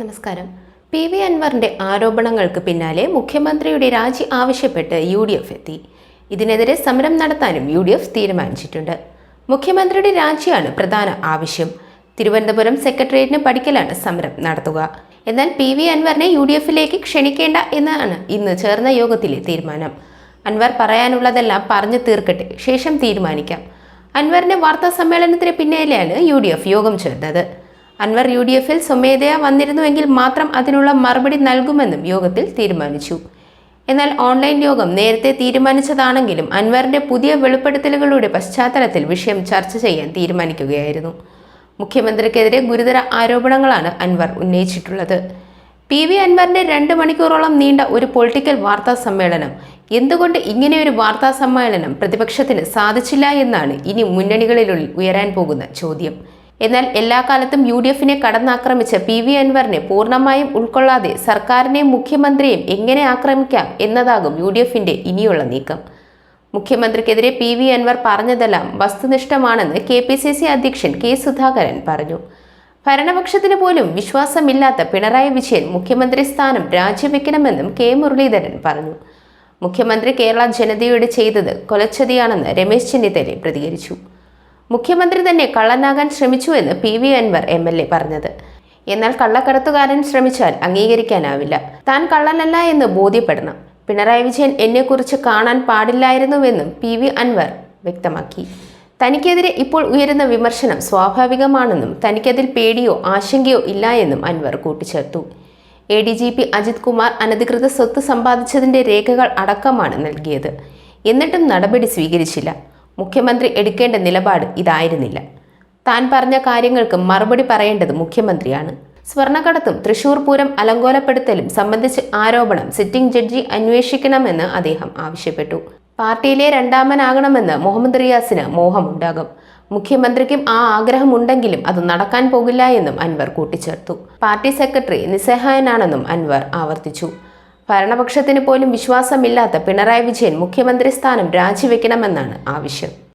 നമസ്കാരം. P V അൻവറിന്റെ ആരോപണങ്ങൾക്ക് പിന്നാലെ മുഖ്യമന്ത്രിയുടെ രാജി ആവശ്യപ്പെട്ട് യു ഡി എഫ് എത്തി. ഇതിനെതിരെ സമരം നടത്താനും യു ഡി എഫ് തീരുമാനിച്ചിട്ടുണ്ട്. മുഖ്യമന്ത്രിയുടെ രാജിയാണ് പ്രധാന ആവശ്യം. തിരുവനന്തപുരം സെക്രട്ടേറിയറ്റിന് പഠിക്കലാണ് സമരം നടത്തുക. എന്നാൽ പി വി അൻവറിനെ യു ഡി എഫിലേക്ക് ക്ഷണിക്കേണ്ട എന്നാണ് ഇന്ന് ചേർന്ന യോഗത്തിലെ തീരുമാനം. അൻവർ പറയാനുള്ളതെല്ലാം പറഞ്ഞു തീർക്കട്ടെ ശേഷം തീരുമാനിക്കാം. അൻവറിന്റെ വാർത്താ സമ്മേളനത്തിന് പിന്നാലെയാണ് യു യോഗം ചേർന്നത്. അൻവർ യു ഡി എഫിൽ സ്വമേധയാ വന്നിരുന്നുവെങ്കിൽ മാത്രം അതിനുള്ള മറുപടി നൽകുമെന്നും യോഗത്തിൽ തീരുമാനിച്ചു. എന്നാൽ ഓൺലൈൻ യോഗം നേരത്തെ തീരുമാനിച്ചതാണെങ്കിലും അൻവറിന്റെ പുതിയ വെളിപ്പെടുത്തലുകളുടെ പശ്ചാത്തലത്തിൽ വിഷയം ചർച്ച ചെയ്യാൻ തീരുമാനിക്കുകയായിരുന്നു. മുഖ്യമന്ത്രിക്കെതിരെ ഗുരുതര ആരോപണങ്ങളാണ് അൻവർ ഉന്നയിച്ചിട്ടുള്ളത്. പി വി അൻവറിന്റെ രണ്ട് മണിക്കൂറോളം നീണ്ട ഒരു പൊളിറ്റിക്കൽ വാർത്താ സമ്മേളനം എന്തുകൊണ്ട് ഇങ്ങനെയൊരു വാർത്താ സമ്മേളനം പ്രതിപക്ഷത്തിന് സാധിച്ചില്ല എന്നാണ് ഇനി മുന്നണികളിലുള്ളിൽ ഉയരാൻ പോകുന്ന ചോദ്യം. എന്നാൽ എല്ലാ കാലത്തും യു ഡി എഫിനെ കടന്നാക്രമിച്ച പി വി അൻവറിനെ പൂർണമായും ഉൾക്കൊള്ളാതെ സർക്കാരിനെയും മുഖ്യമന്ത്രിയെയും എങ്ങനെ ആക്രമിക്കാം എന്നതാകും യു ഡി എഫിന്റെ ഇനിയുള്ള നീക്കം. മുഖ്യമന്ത്രിക്കെതിരെ പി വി അൻവർ പറഞ്ഞതെല്ലാം വസ്തുനിഷ്ഠമാണെന്ന് കെ പി സി സി അധ്യക്ഷൻ കെ സുധാകരൻ പറഞ്ഞു. ഭരണപക്ഷത്തിന് പോലും വിശ്വാസമില്ലാത്ത പിണറായി വിജയൻ മുഖ്യമന്ത്രി സ്ഥാനം രാജിവെക്കണമെന്നും കെ മുരളീധരൻ പറഞ്ഞു. മുഖ്യമന്ത്രി കേരള ജനതയോട് ചെയ്തത് കൊലച്ചതിയാണെന്ന് രമേശ് ചെന്നിത്തല പ്രതികരിച്ചു. മുഖ്യമന്ത്രി തന്നെ കള്ളനാകാൻ ശ്രമിച്ചുവെന്ന് P V Anvar M L A പറഞ്ഞത്. എന്നാൽ കള്ളക്കടത്തുകാരൻ ശ്രമിച്ചാൽ അംഗീകരിക്കാനാവില്ല. താൻ കള്ളനല്ല എന്ന് ബോധ്യപ്പെടണം. പിണറായി വിജയൻ എന്നെക്കുറിച്ച് കാണാൻ പാടില്ലായിരുന്നുവെന്നും പി വി അൻവർ വ്യക്തമാക്കി. തനിക്കെതിരെ ഇപ്പോൾ ഉയരുന്ന വിമർശനം സ്വാഭാവികമാണെന്നും തനിക്കതിൽ പേടിയോ ആശങ്കയോ ഇല്ല എന്നും അൻവർ കൂട്ടിച്ചേർത്തു. A D G P Ajith Kumar അനധികൃത സ്വത്ത് സമ്പാദിച്ചതിന്റെ രേഖകൾ അടക്കമാണ് നൽകിയത്. എന്നിട്ടും നടപടി സ്വീകരിച്ചില്ല. മുഖ്യമന്ത്രി എടുക്കേണ്ട നിലപാട് ഇതായിരുന്നില്ല. താൻ പറഞ്ഞ കാര്യങ്ങൾക്ക് മറുപടി പറയേണ്ടത് മുഖ്യമന്ത്രിയാണ്. സ്വർണക്കടത്തും തൃശൂർ പൂരം അലങ്കോലപ്പെടുത്തലും സംബന്ധിച്ച് ആരോപണം സിറ്റിംഗ് ജഡ്ജി അന്വേഷിക്കണമെന്ന് അദ്ദേഹം ആവശ്യപ്പെട്ടു. പാർട്ടിയിലെ രണ്ടാമനാകണമെന്ന് മുഹമ്മദ് റിയാസിന് മോഹമുണ്ടാകും. മുഖ്യമന്ത്രിക്കും ആ ആഗ്രഹമുണ്ടെങ്കിലും അത് നടക്കാൻ പോകില്ല എന്നും അൻവർ കൂട്ടിച്ചേർത്തു. പാർട്ടി സെക്രട്ടറി നിസ്സഹായനാണെന്നും അൻവർ ആവർത്തിച്ചു. ഭരണപക്ഷത്തിന് പോലും വിശ്വാസമില്ലാത്ത പിണറായി വിജയൻ മുഖ്യമന്ത്രി സ്ഥാനം രാജിവെക്കണമെന്നാണ് ആവശ്യം.